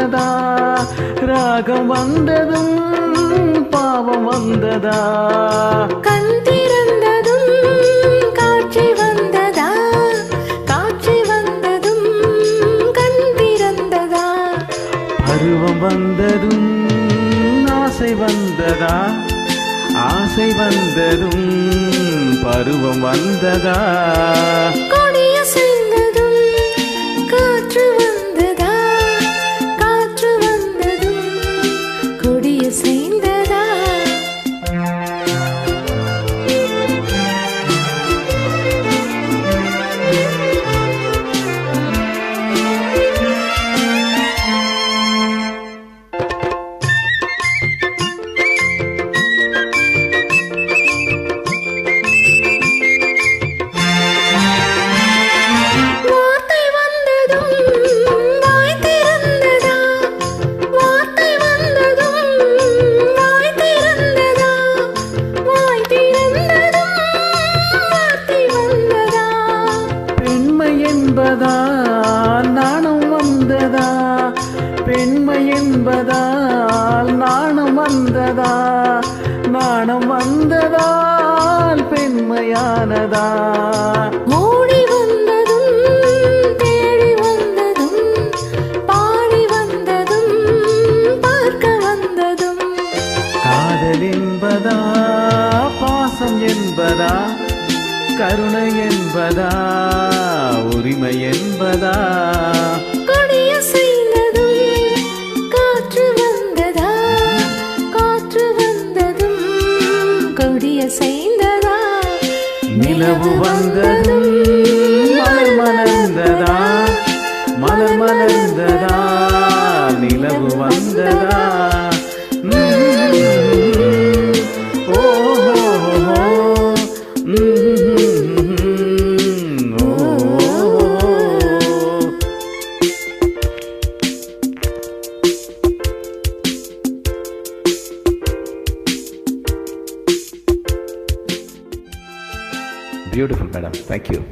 வந்ததா? ராகம் வந்ததும் பாவம் வந்ததா? கண் திறந்ததும் காட்சி வந்ததா? காட்சி வந்ததும் கண் திறந்ததா? பருவம் வந்ததும் ஆசை வந்ததா? ஆசை வந்ததும் பருவம் வந்ததா? என்பதால் நாணம் வந்ததா? நாணம் வந்ததால் பெண்மையானதா? ஓடி வந்ததும் தேடி வந்ததும் பாடி வந்ததும் பார்க்க வந்ததும். காதல் என்பதா? பாசம் என்பதா? கருணை என்பதா? உரிமை என்பதா? கொடிய நிலவு வந்ததும் மலர் மலர்ந்ததா? மலர் மலர்ந்ததா? நிலவு வந்ததா? ம்ம். Beautiful, madam. Thank you.